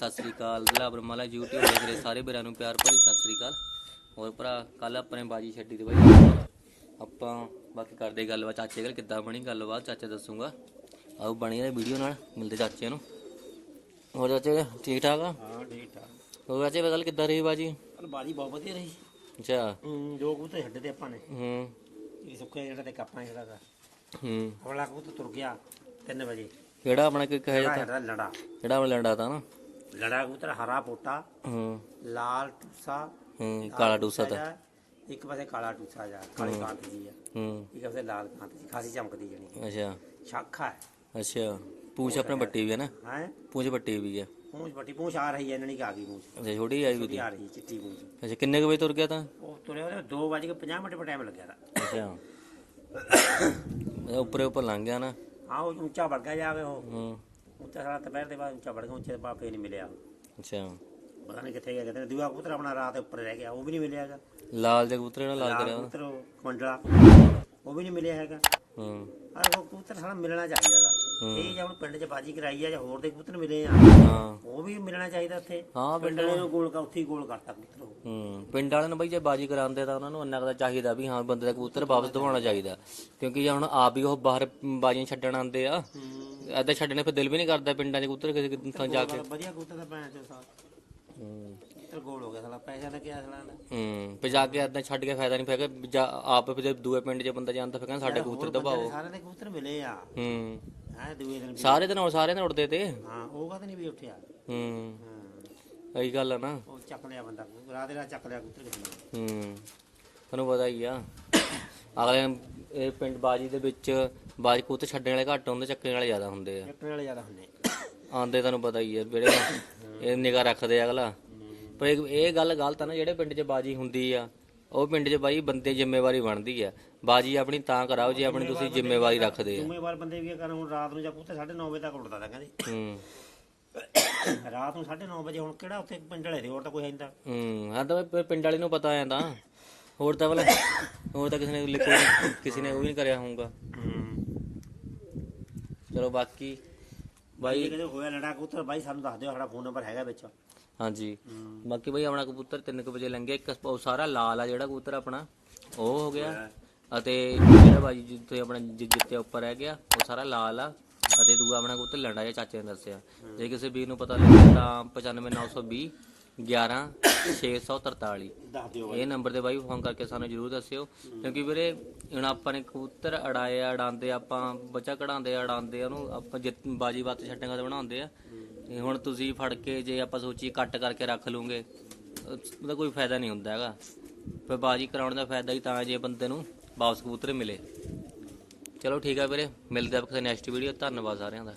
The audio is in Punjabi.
ਸਤਿ ਸ੍ਰੀ ਅਕਾਲ ਜ਼ਿਲ੍ਹਾ ਬਰਮਾਲਾ YouTube ਦੇਖ ਰਹੇ ਸਾਰੇ ਵੀਰਾਂ ਨੂੰ ਪਿਆਰ ਭਰੀ ਸਤਿ ਸ੍ਰੀ ਅਕਾਲ। ਹੋਰ ਭਰਾ ਕੱਲ ਆਪਣੇ ਬਾਜੀ ਛੱਡੀ ਤੇ ਬਾਈ। ਆਪਾਂ ਬਾਕੀ ਕਰਦੇ ਗੱਲਬਾਤ ਚਾਚੇ ਨਾਲ ਕਿੱਦਾਂ ਬਣੀ ਗੱਲਬਾਤ ਚਾਚਾ ਦੱਸੂਗਾ। ਆਓ ਬਣੀ ਇਹ ਵੀਡੀਓ ਨਾਲ ਮਿਲਦੇ ਚਾਚੇ ਨੂੰ। ਹੋਰ ਚਾਚੇ ਠੀਕ ਠਾਕ ਆ? ਹਾਂ ਠੀਕ ਠਾਕ। ਹੋਰ ਚਾਚੇ ਗੱਲ ਕਿੱਦਾਂ ਰਹੀ ਬਾਜੀ? ਬਾਜੀ ਬਹੁਤ ਵਧੀਆ ਰਹੀ। ਅੱਛਾ। ਜੋ ਛੱਡੇ ਤੇ ਆਪਾਂ ਨੇ। ਹੂੰ। ਇਹ ਸੁੱਕੇ ਜਿਹੜਾ ਤੇ ਕਾਪਾਂ ਜਿਹੜਾ ਦਾ। ਹੂੰ। ਅਗਲਾ ਕਬੂਤਰ ਤੁਰ ਗਿਆ 3 ਵਜੇ। ਕਿਹੜਾ ਆਪਣਾ ਕੋਈ ਕਹੇ ਸਾਡਾ ਲੜਾ ਜਿਹੜਾ ਆਪਣਾ ਲੰਡਾ ਤਾਂ ਨਾ? ਲੜਾ ਕਬੂਤਰ ਹਰਾ ਪੋਟਾ ਹੂੰ। ਲਾਲ ਟੂਸਾ ਹੂੰ ਕਾਲਾ ਡੂਸਾ ਤਾਂ। ਇੱਕ ਪਾਸੇ ਕਾਲਾ ਟੂਸਾ ਜਾ ਕਾਲੀ ਕਾਂਤ ਜੀ ਆ ਹੂੰ। ਇੱਕ ਪਾਸੇ ਲਾਲ ਕਾਂਤ ਜੀ ਖਾਸੀ ਚਮਕਦੀ ਜਣੀ ਅੱਛਾ। ਸ਼ਾਖਾ ਹੈ। ਅੱਛਾ ਪੂਛ ਆਪਣੇ ਬੱਟੀ ਵੀ ਹੈ ਨਾ? ਹੈ? ਪੂਛ ਬੱਟੀ ਵੀ ਹੈ। ਪੂੰਛ ਵੱਡੀ ਪੂੰਛ ਆ ਰਹੀ ਹੈ ਇਹਨਾਂ ਦੀ ਆ ਗਈ ਪੂੰਛ। ਅੱਛਾ ਛੋਟੀ ਆਈ ਵੀ ਤੀ ਆ ਰਹੀ ਚਿੱਟੀ ਪੂੰਛ। ਅੱਛਾ ਕਿੰਨੇ ਕੁ ਵਜੇ ਤੁਰ ਗਿਆ ਤਾਂ? ਉਹ ਤੁਰੇ ਉਹਦੇ 2 ਵਜੇ ਕੇ 50 ਮਿੰਟ ਪਰ ਟਾਈਮ ਲੱਗਿਆ ਦਾ ਅੱਛਾ ਉੱਪਰੇ ਉੱਪਰ ਲੰਘ ਗਿਆ ਨਾ? ਹਾਂ ਉਹ ਉੱਚਾ ਵੜ ਗਿਆ ਜਾ ਕੇ ਉਹ। ਹੂੰ। ਉੱਚਾ ਸਾਲਾ ਦੁਪਹਿਰ ਦੇ ਬਾਅਦ ਉੱਚਾ ਵੜ ਗਿਆ ਉੱਚੇ ਫੇਰ ਨਹੀਂ ਮਿਲਿਆ। ਅੱਛਾ। ਪਤਾ ਨਹੀਂ ਕਿੱਥੇ ਗਿਆ ਕਿਤੇ ਦੂਆ ਕਬੂਤਰ ਆਪਣਾ ਰਾਤ ਉੱਪਰ ਰਹਿ ਗਿਆ ਉਹ ਵੀ ਨਹੀਂ ਮਿਲਿਆ ਹੈਗਾ। ਲਾਲ ਦੇ ਕਬੂਤਰ ਜਿਹੜਾ ਲਾਲ ਕਰਿਆ। ਕਬੂਤਰ ਉਹ ਮੰਡਲਾ ਉਹ ਵੀ ਨਹੀਂ ਮਿਲਿਆ ਹੈਗਾ। ਹੂੰ। ਅਰ ਉਹ ਕਬੂਤਰ ਸਾਲਾ ਮਿਲਣਾ ਚਾਹੀਦਾ ਦਾ ਇਹ ਜਾਂ ਹੁਣ ਪਿੰਡ 'ਚ ਬਾਜੀ ਕਰਾਈ ਆ ਜਾਂ ਹੋਰ ਦੇ ਕਬੂਤਰ ਮਿਲੇ ਆ ਹਾਂ। ਉਹ ਵੀ ਮਿਲਣਾ ਚਾਹੀਦਾ ਉੱਥੇ। ਹਾਂ ਪਿੰਡ ਵਾਲੇ ਨੂੰ ਗੋਲ ਕਰ ਉੱਥੇ ਹੀ ਗੋਲ ਕਰਤਾ ਕਬੂਤਰ ਉਹ। ਹੂੰ ਪਿੰਡ ਵਾਲਿਆਂ ਨੂੰ ਬਈ ਜੇ ਬਾਜੀ ਕਰਾਉਂਦੇ ਤਾਂ ਉਹਨਾਂ ਨੂੰ ਇੰਨਾ ਕੁ ਤਾਂ ਚਾਹੀਦਾ ਵੀ ਹਾਂ ਬੰਦੇ ਦਾ ਕਬੂਤਰ ਵਾਪਸ ਦਵਾਉਣਾ ਚਾਹੀਦਾ। ਕਿਉਂਕਿ ਜੇ ਹੁਣ ਆਪ ਹੀ ਉਹ ਬਾਹਰ ਬਾਜੀਆਂ ਛੱਡਣ ਆਉਂਦੇ ਆ ਐਦਾਂ ਛੱਡਣੇ ਫਿਰ ਦਿਲ ਵੀ ਨਹੀਂ ਕਰਦਾ ਪਿੰਡਾਂ 'ਚ ਕਬੂਤਰ ਕਿਸੇ ਥਾਂ ਜਾ ਕੇ। ਵਧੀਆ ਕਬੂਤਰ ਦਾ ਭੈਣ ਚੋ ਸਾਲ ਹੂੰ ਕਬੂਤਰ ਗੋਲ ਹੋ ਗਿਆ ਸਾਲਾ ਪੈਸਾ ਲੱਗਿਆ ਸਾਲਾ ਦਾ? ਹੂੰ ਫਿਰ ਜਾ ਕੇ ਐਦਾਂ ਛੱਡ ਕੇ ਫਾਇਦਾ ਨਹੀਂ ਕਿ ਜਾ ਆਪ ਫਿਰ ਦੂਏ ਪਿੰਡ 'ਚ ਬੰਦਾ ਜਾਂਦਾ ਫਿਰ ਕਹਿੰਦਾ ਸਾਡੇ ਕਬੂਤਰ ਦਬਾਓ। ਸਾਰੇ ਦੇ ਕਬੂਤਰ ਮਿਲੇ ਆ। ਹੂੰ। ਹੈ ਦੂਏ ਦਿਨ ਵੀ। ਸਾਰੇ ਦਿਨ ਹੁਣ ਸਾਰੇ ਦਿਨ ਉੜਦੇ ਤੇ। ਹਾਂ ਉਹ ਕਹਿੰਦੇ ਨਹੀਂ ਵੀ ਉੱਠਿਆ। ਹੂੰ। ਹਾਂ। ਇਹੀ ਗੱਲ ਆ ਨਾ। ਉਹ ਚੱਕ ਲਿਆ ਬੰਦਾ ਰਾਤ ਦੇ ਰਾਤ ਚੱਕ ਲਿਆ ਕਬੂਤਰ ਕਿਸੇ ਨੇ ਹੂੰ। ਤੁਹਾਨੂੰ ਪਤਾ ਹੀ ਆ। ਅਗਲੇ ਇਹ ਪਿੰਡ ਬਾਜੀ ਦੇ ਵਿੱਚ ਬਾਜੀ ਕਬੂਤਰ ਛੱਡਣ ਵਾਲੇ ਘੱਟ ਹੁੰਦੇ ਚੱਕਣ ਵਾਲੇ ਜ਼ਿਆਦਾ ਹੁੰਦੇ ਆ। ਚੱਕਣ ਵਾਲੇ ਜ਼ਿਆਦਾ ਹੁੰਦੇ ਆਂਦੇ ਤੁਹਾਨੂੰ ਪਤਾ ਹੀ ਆ ਜਿਹੜੇ ਇਹ ਨਿਗਾ ਰੱਖਦੇ ਆ ਅਗਲਾ। ਪਰ ਇਹ ਇਹ ਗੱਲ ਗਲਤ ਆ ਨਾ ਜਿਹੜੇ ਪਿੰਡ 'ਚ ਬਾਜੀ ਹੁੰਦੀ ਆ ਉਹ ਪਿੰਡ 'ਚ ਬਾਈ ਬੰਦੇ ਜ਼ਿੰਮੇਵਾਰੀ ਬਣਦੀ ਆ। ਬਾਜੀ ਆਪਣੀ ਤਾਂ ਕਰਾਓ ਜੇ ਆਪਣੀ ਤੁਸੀਂ ਜ਼ਿੰਮੇਵਾਰੀ ਰੱਖਦੇ ਆ। ਜ਼ਿੰਮੇਵਾਰ ਬੰਦੇ ਵੀ ਕਰਨ ਹੁਣ ਰਾਤ ਨੂੰ ਜਾਂ ਕਬੂਤਰ 9:30 ਵਜੇ ਤੱਕ ਉੱਡਦਾ ਤਾਂ ਕਹਿੰਦੇ। ਹੂੰ। ਰਾਤ ਨੂੰ 9:30 ਵਜੇ ਹੁਣ ਕਿਹੜਾ ਉੱਥੇ ਪਿੰਡ ਵਾਲੇ ਦੇ ਹੋਰ ਤਾਂ ਕੋਈ ਹੈ ਨਹੀਂ ਤਾਂ। ਹੂੰ ਹਾਂ ਤਾਂ ਬਈ ਪਿੰਡ ਵਾਲੇ ਨੂੰ ਪਤਾ ਆ ਤਾਂ। ਹੋਰ ਤਾਂ ਭਲਾ ਹੋਰ ਤਾਂ ਕਿਸੇ ਨੇ ਲਿਖੋ ਕਿਸੇ ਨੇ ਉਹ ਵੀ ਨਹੀਂ ਕਰਿਆ ਹੋਊਗਾ। ਚਲੋ ਬਾਕੀ ਬਾਈ ਕਹਿੰਦੇ ਹੋਇਆ ਲੜਾ ਕਬੂਤਰ ਬਾਈ ਸਾਨੂੰ ਦੱਸ ਦਿਓ ਸਾਡਾ ਫੋਨ ਨੰਬਰ ਹੈਗਾ ਵਿੱਚ। ਹਾਂਜੀ। ਬਾਕੀ ਬਈ ਆਪਣਾ ਕਬੂਤਰ 3 ਵਜੇ ਲੰਘਿਆ ਇੱਕ ਉਹ ਸਾਰਾ ਲਾਲ ਆ ਜਿਹੜਾ ਕਬੂਤਰ ਆਪਣਾ ਉਹ ਹੋ ਗਿਆ। ਅਤੇ ਜਿਹੜਾ ਬਾਜੀ ਜਿੱਥੇ ਆਪਣਾ ਜਿ- ਜਿੱਤੇ ਉੱਪਰ ਰਹਿ ਗਿਆ ਉਹ ਸਾਰਾ ਲਾਲ ਆ। ਅਤੇ ਦੂਆ ਆਪਣਾ ਕਬੂਤਰ ਲੰਡਾ ਜਿਹਾ ਚਾਚੇ ਨੇ ਦੱਸਿਆ। ਜੇ ਕਿਸੇ ਵੀਰ ਨੂੰ ਪਤਾ ਲੱਗੇ ਤਾਂ 95920 11643 ਦੱਸ ਦਿਓ ਇਹ ਨੰਬਰ ਤੇ ਬਾਈ ਫੋਨ ਕਰਕੇ ਸਾਨੂੰ ਜਰੂਰ ਦੱਸਿਓ। ਕਿਉਂਕਿ ਵੀਰੇ ਹੁਣ ਆਪਾਂ ਨੇ ਕਬੂਤਰ ਅੜਾਏ ਆ ਅੜਾਉਂਦੇ ਆਪਾਂ ਬੱਚਾ ਕਢਾਉਂਦੇ ਆ ਅੜਾਉਂਦੇ ਆ ਉਹਨੂੰ ਆਪਾਂ ਜਿੱਤ ਬਾਜੀ ਬਾਤ ਛੱਡਾਂਗਾ ਤੇ ਬਣਾਉਂਦੇ ਆ। ਤੇ ਹੁਣ ਤੁਸੀਂ ਫੜ ਕੇ ਜੇ ਆਪਾਂ ਸੋਚੀ ਕੱਟ ਕਰਕੇ ਰੱਖ ਲੂਗੇ ਉਹਦਾ ਕੋਈ ਫਾਇਦਾ ਨਹੀਂ ਹੁੰਦਾ ਹੈਗਾ। ਪਰ ਬਾਜੀ ਕਰਾਉਣ ਦਾ ਫਾਇਦਾ ਹੀ ਤਾਂ ਹੈ ਜੇ ਬੰਦੇ ਨੂੰ ਵਾਪਸ ਕਬੂਤਰ ਮਿਲੇ। ਚਲੋ ਠੀਕ ਆ ਵੀਰੇ ਮਿਲਦੇ ਆ ਕਿਸੇ ਨੈਕਸਟ ਵੀਡੀਓ ਧੰਨਵਾਦ ਸਾਰਿਆਂ ਦਾ।